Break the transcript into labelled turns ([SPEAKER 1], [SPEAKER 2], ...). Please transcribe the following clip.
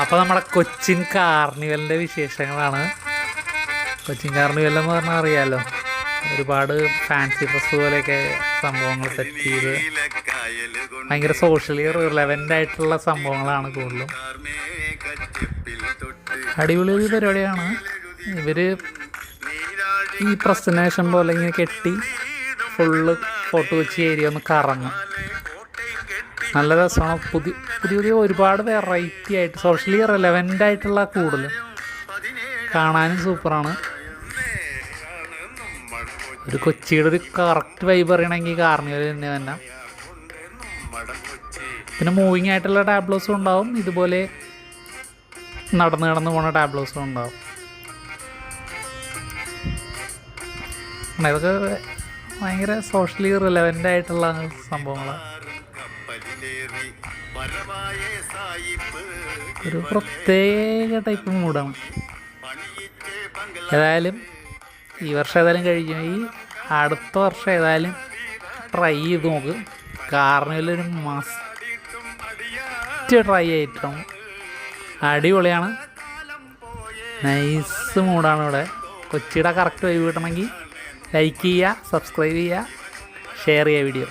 [SPEAKER 1] അപ്പോൾ നമ്മുടെ കൊച്ചിൻ കാർണിവലിന്റെ വിശേഷങ്ങളാണ്. കൊച്ചിൻ കാർണിവൽ എന്ന് പറഞ്ഞാൽ അറിയാലോ? ഒരുപാട് ഫാൻസി ഡ്രസ് പോലെയൊക്കെ സംഭവങ്ങൾ സെറ്റ് ചെയ്ത് ഭയങ്കര സോഷ്യലി റിലവന്റ് ആയിട്ടുള്ള സംഭവങ്ങളാണ് കൂടുതലും. അടിപൊളി ഒരു പരിപാടിയാണ്. ഇവർ ഈ പ്രസന്റേഷൻ പോലെ ഇങ്ങനെ കെട്ടി ഫുള്ള് ഫോട്ടോ വെച്ച് ഏരിയ ഒന്ന് കറങ്ങും. നല്ല രസമാണ് പുതിയ പുതിയ പുതിയ ഒരുപാട് വെറൈറ്റി ആയിട്ട് സോഷ്യലി റെലവന്റ് ആയിട്ടുള്ള കൂടുതൽ കാണാനും സൂപ്പറാണ്. ഒരു കൊച്ചിയുടെ ഒരു കറക്റ്റ് വൈബ് അറിയണമെങ്കിൽ കാർണിവൽ തന്നെ തന്നെ. പിന്നെ മൂവിങ് ആയിട്ടുള്ള ടാബ്ലോസും ഉണ്ടാവും. ഇതുപോലെ നടന്ന് നടന്ന് പോണ ടാബ്ലോസും ഉണ്ടാവും. ഇതൊക്കെ ഭയങ്കര സോഷ്യലി റിലവന്റ് ആയിട്ടുള്ള സംഭവങ്ങളാണ് ഒരു പ്രത്യേക ടൈപ്പ് മൂടാണ് ഏതായാലും ഈ വർഷം ഏതായാലും കഴിഞ്ഞു. ഈ അടുത്ത വർഷം ഏതായാലും ട്രൈ ചെയ്ത് നോക്ക്. കാർണിവലൊരു മസ്റ്റ് ട്രൈ ആയിട്ടാണ് അടിപൊളിയാണ്. നൈസ് മൂഡാണ് ഇവിടെ. കൊച്ചിയുടെ കറക്റ്റ് വൈവ് കിട്ടണമെങ്കിൽ ലൈക്ക് ചെയ്യുക സബ്സ്ക്രൈബ് ചെയ്യുക ഷെയർ ചെയ്യുക വീഡിയോ